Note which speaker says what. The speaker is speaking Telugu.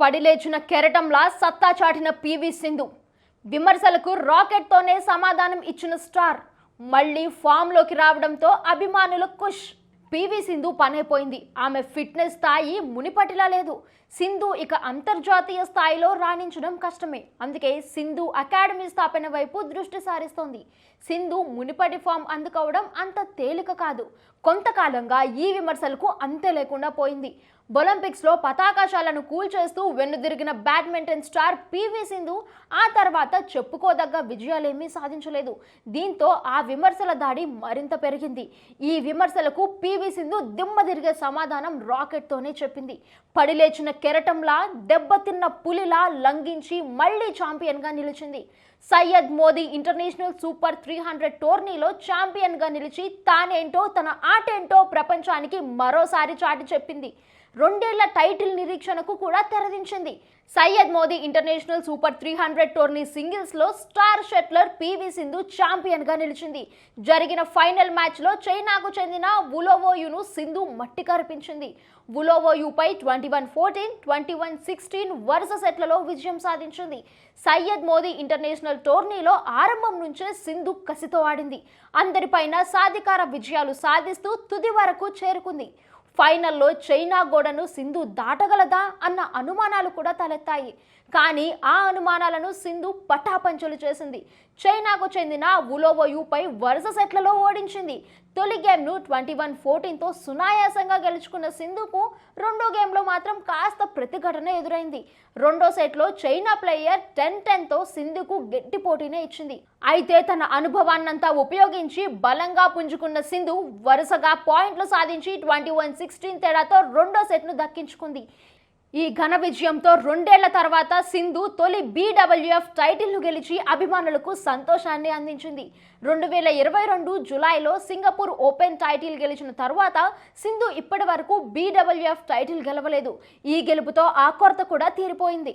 Speaker 1: పడిలేచిన కెరటంలా సత్తా చాటిన పివి సింధు. విమర్శలకు రాకెట్తోనే సమాధానం ఇచ్చిన స్టార్. మళ్ళీ ఫామ్లోకి రావడంతో అభిమానులు ఖుష్. పివి సింధు పనైపోయింది. ఆమె ఫిట్నెస్ స్థాయి మునిపటిలా లేదు. సింధు ఇక అంతర్జాతీయ స్థాయిలో రాణించడం కష్టమే. అందుకే సింధు అకాడమీ స్థాపన వైపు దృష్టి సారిస్తోంది. సింధు మునిపటి ఫామ్ అందుకోవడం అంత తేలిక కాదు. కొంతకాలంగా ఈ విమర్శలకు అంతే లేకుండా పోయింది. ఒలింపిక్స్లో పతాకాశాలను కూల్చేస్తూ వెన్నుదిరిగిన బ్యాడ్మింటన్ స్టార్ పివి సింధు ఆ తర్వాత చెప్పుకోదగ్గ విజయాలేమీ సాధించలేదు. దీంతో ఆ విమర్శల దాడి మరింత పెరిగింది. ఈ విమర్శలకు పీవీ సింధు దిమ్మ తిరిగే సమాధానం రాకెట్తోనే చెప్పింది. పడిలేచిన కెరటంలా దెబ్బతిన్న పులిలా లంఘించి మళ్ళీ ఛాంపియన్గా నిలిచింది. Syed Modi international super three hundred టోర్నీలో ఛాంపియన్గా నిలిచి తానేంటో తన ఆటేంటో ప్రపంచానికి మరోసారి చాటి చెప్పింది. రెండేళ్ళ టైటిల్ నిరీక్షణకు కూడా తెరదించింది. Syed Modi international super three hundred tourney సింగిల్స్లో star shuttler PV Sindhu ఛాంపియన్గా నిలిచింది. జరిగిన ఫైనల్ మ్యాచ్లో చైనాకు చెందిన వులోవోయును సింధు మట్టి కరిపించింది వులోవోయుపై twenty one fourteen twenty one sixteen వరుస సెట్లలో విజయం సాధించింది. సయ్యద్ మోదీ ఇంటర్నేషనల్ టోర్నీలో ఆరంభం నుంచే సింధు కసితో ఆడింది. అందరిపైన సాధికార విజయాలు సాధిస్తూ తుది వరకు చేరుకుంది. ఫైనల్లో చైనా గోడను సింధు దాటగలదా అన్న అనుమానాలు కూడా తలెత్తాయి. కానీ ఆ అనుమానాలను సింధు పటాపంచలు చేసింది. చైనాకు చెందిన ఉలోవోయుపై వరుస సెట్లలో ఓడించింది. తొలి గేమ్ను ట్వంటీ వన్ ఫోర్టీన్తో సునాయాసంగా గెలుచుకున్న సింధుకు రెండో గేమ్లో మాత్రం కాస్త ప్రతిఘటన ఎదురైంది. రెండో సెట్లో చైనా ప్లేయర్ టెన్ టెన్తో సింధుకు గట్టి పోటీనే ఇచ్చింది. అయితే తన అనుభవాన్నంతా ఉపయోగించి బలంగా పుంజుకున్న సింధు వరుసగా పాయింట్లు సాధించి ట్వంటీ వన్ సిక్స్టీన్ తేడాతో రెండో సెట్ను దక్కించుకుంది. ఈ ఘన విజయంతో రెండేళ్ళ తర్వాత సింధు తొలి బీడబ్ల్యూఎఫ్ టైటిల్ను గెలిచి అభిమానులకు సంతోషాన్ని అందించింది. రెండు వేల ఇరవై రెండు జులైలో సింగపూర్ ఓపెన్ టైటిల్ గెలిచిన తర్వాత సింధు ఇప్పటి వరకు బీడబ్ల్యూఎఫ్ టైటిల్ గెలవలేదు. ఈ గెలుపుతో ఆ కొరత కూడా తీరిపోయింది.